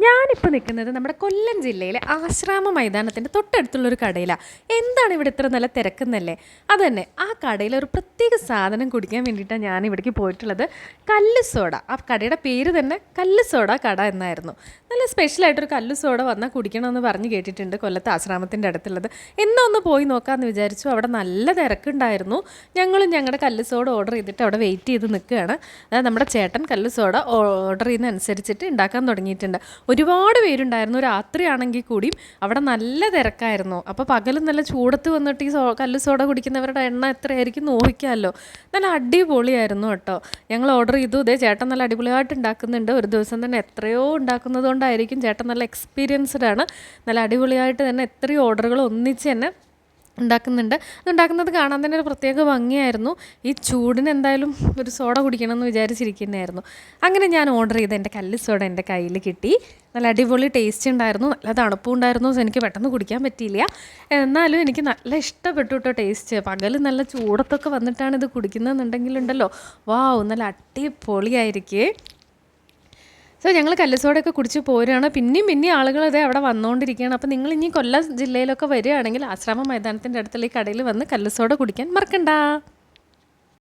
ഞാനിപ്പോൾ നിൽക്കുന്നത് നമ്മുടെ കൊല്ലം ജില്ലയിലെ ആശ്രാമ മൈതാനത്തിന്റെ തൊട്ടടുത്തുള്ളൊരു കടയിലാണ് എന്താണ് ഇവിടെ ഇത്ര നല്ല തിരക്കുന്നല്ലേ? അതന്നെ ആ കടയിൽ ഒരു പ്രത്യേക സാധനം കുടിക്കാൻ വേണ്ടിയിട്ടാണ് ഞാൻ ഇവിടേക്ക് പോയിട്ടുള്ളത്. കല്ല് സോഡ. ആ കടയുടെ പേര് തന്നെ കല്ല് സോഡ കട എന്നായിരുന്നു. നല്ല സ്പെഷ്യലായിട്ടൊരു കല്ല് സോഡ വന്നാൽ കുടിക്കണമെന്ന് പറഞ്ഞ് കേട്ടിട്ടുണ്ട് കൊല്ലത്ത് ആശ്രാമത്തിന്റെ അടുത്തുള്ളത്. എന്നൊന്ന് പോയി നോക്കാമെന്ന് വിചാരിച്ചു. അവിടെ നല്ല തിരക്കുണ്ടായിരുന്നു. ഞങ്ങളും ഞങ്ങളുടെ കല്ല് സോഡ ഓർഡർ ചെയ്തിട്ട് അവിടെ വെയിറ്റ് ചെയ്ത് നിൽക്കുകയാണ്. അതായത് നമ്മുടെ ചേട്ടൻ കല്ല് സോഡ ഓർഡർ ചെയ്യുന്ന അനുസരിച്ചിട്ട് ഉണ്ടാക്കാൻ തുടങ്ങിയിട്ടുണ്ട്. ഒരുപാട് പേരുണ്ടായിരുന്നു. രാത്രിയാണെങ്കിൽ കൂടിയും അവിടെ നല്ല തിരക്കായിരുന്നു. അപ്പോൾ പകലും നല്ല ചൂടത്ത് വന്നിട്ട് ഈ സോ കല്ല് സോഡ കുടിക്കുന്നവരുടെ എണ്ണ എത്രയായിരിക്കും നോക്കിക്കാമല്ലോ നല്ല അടിപൊളിയായിരുന്നു കേട്ടോ. ഞങ്ങൾ ഓർഡർ ചെയ്തു. ഇതേ ചേട്ടൻ നല്ല അടിപൊളിയായിട്ട് ഉണ്ടാക്കുന്നുണ്ട്. ഒരു ദിവസം തന്നെ എത്രയോ ഉണ്ടാക്കുന്നത് കൊണ്ടായിരിക്കും ചേട്ടൻ നല്ല എക്സ്പീരിയൻസ്ഡ് ആണ്. നല്ല അടിപൊളിയായിട്ട് തന്നെ എത്രയോ ഓർഡറുകൾ ഒന്നിച്ച് തന്നെ ഉണ്ടാക്കുന്നുണ്ട്. അത് ഉണ്ടാക്കുന്നത് കാണാൻ തന്നെ ഒരു പ്രത്യേക ഭംഗിയായിരുന്നു. ഈ ചൂടിന് എന്തായാലും ഒരു സോഡ കുടിക്കണം എന്ന് വിചാരിച്ചിരിക്കുന്നതായിരുന്നു അങ്ങനെ ഞാൻ ഓർഡർ ചെയ്ത് എന്റെ കല്ല് സോഡ എന്റെ കയ്യിൽ കിട്ടി. നല്ല അടിപൊളി ടേസ്റ്റ് ഉണ്ടായിരുന്നു. നല്ല തണുപ്പും ഉണ്ടായിരുന്നു. എനിക്ക് പെട്ടെന്ന് കുടിക്കാൻ പറ്റിയില്ല. എന്നാലും എനിക്ക് നല്ല ഇഷ്ടപ്പെട്ടു കേട്ടോ ടേസ്റ്റ് പകൽ നല്ല ചൂടത്തൊക്കെ വന്നിട്ടാണ് ഇത് കുടിക്കുന്നതെന്നുണ്ടെങ്കിലുണ്ടല്ലോ. വാവ് നല്ല അടിപൊളിയായിരിക്കേ. സോ ഞങ്ങൾ കല്ലസോടൊക്കെ കുടിച്ച് പോരുകയാണ്. പിന്നെയും പിന്നെയും ആളുകൾ അതേ അവിടെ വന്നുകൊണ്ടിരിക്കുകയാണ് അപ്പോൾ നിങ്ങൾ ഇനി കൊല്ലം ജില്ലയിലൊക്കെ വരികയാണെങ്കിൽ ആശ്രമ മൈതാനത്തിന്റെ അടുത്തുള്ള ഈ കടയിൽ വന്ന് കല്ലസോട കുടിക്കാൻ മറക്കണ്ട.